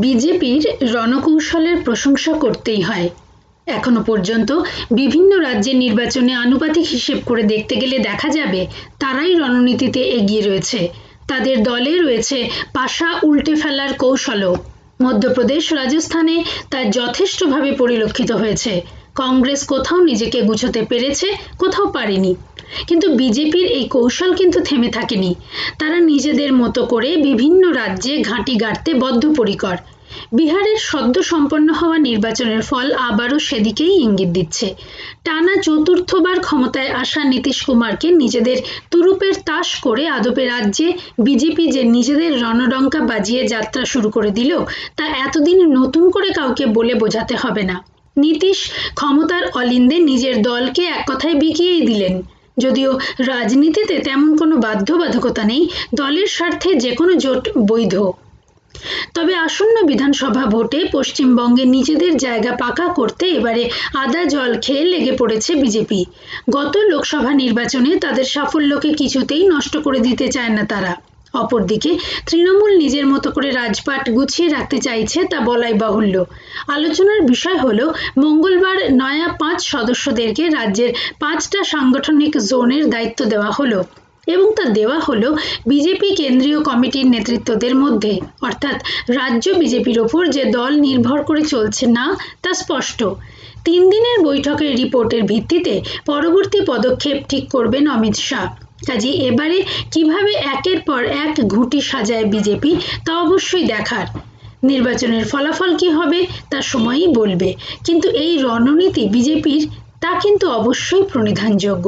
বিজেপির রণকৌশলের প্রশংসা করতেই হয়। এখনও পর্যন্ত বিভিন্ন রাজ্যের নির্বাচনে আনুপাতিক হিসেব করে দেখতে গেলে দেখা যাবে, তারাই রণনীতিতে এগিয়ে রয়েছে। তাদের দলে রয়েছে পাশা উল্টে ফেলার কৌশলও। মধ্যপ্রদেশ রাজস্থানে তা যথেষ্টভাবে পরিলক্ষিত হয়েছে। কংগ্রেস কোথাও নিজেকে গুছোতে পেরেছে, কোথাও পারেনি। কিন্তু বিজেপির এই কৌশল কিন্তু থেমে থাকেনি। তারা নিজেদের মতো করে বিভিন্ন রাজ্যে ঘাঁটি গাড়তে বদ্ধপরিকর। বিহারের সদ্য সম্পন্ন হওয়া নির্বাচনের ফল আবারও সেদিকেই ইঙ্গিত দিচ্ছে। টানা চতুর্থবার ক্ষমতায় আসা নীতিশ কুমারকে নিজেদের তুরুপের তাস করে আদপে রাজ্যে বিজেপি যে নিজেদের রণডঙ্কা বাজিয়ে যাত্রা শুরু করে দিল, তা এতদিন নতুন করে কাউকে বলে বোঝাতে হবে না। নীতিশ ক্ষমতার অলিন্দে নিজের দলকে এক কথায় বিকিয়েই দিলেন। যদিও রাজনীতিতে তেমন কোনো বাধ্যবাধকতা নেই, দলের স্বার্থে যে কোনো জোট বৈধ। তবে আসন্ন বিধানসভা ভোটে পশ্চিমবঙ্গে নিজেদের জায়গা পাকা করতে এবারে আদা জল খেয়ে লেগে পড়েছে বিজেপি। গত লোকসভা নির্বাচনে তাদের সাফল্যকে কিছুতেই নষ্ট করে দিতে চায় না তারা। অপরদিকে, তৃণমূল নিজের মতো করে রাজপাট গুছিয়ে রাখতে চাইছে তা বলাই বাহুল্য। আলোচনার বিষয় হল, মঙ্গলবার নয়া পাঁচ সদস্যদেরকে রাজ্যের পাঁচটা সাংগঠনিক জোনের দায়িত্ব দেওয়া হলো এবং তা দেওয়া হলো বিজেপি কেন্দ্রীয় কমিটির নেতৃত্বদের মধ্যে। অর্থাৎ রাজ্য বিজেপির ওপর যে দল নির্ভর করে চলছে না, তা স্পষ্ট। তিন দিনের বৈঠকের রিপোর্টের ভিত্তিতে পরবর্তী পদক্ষেপ ঠিক করবেন অমিত শাহ। কাজে এবারে কীভাবে একের পর এক ঘুটি সাজায় বিজেপি, তা অবশ্যই দেখার। নির্বাচনের ফলাফল কি হবে, তা সময়ই বলবে। কিন্তু এই রণনীতি বিজেপির, তা কিন্তু অবশ্যই প্রণিধানযোগ্য।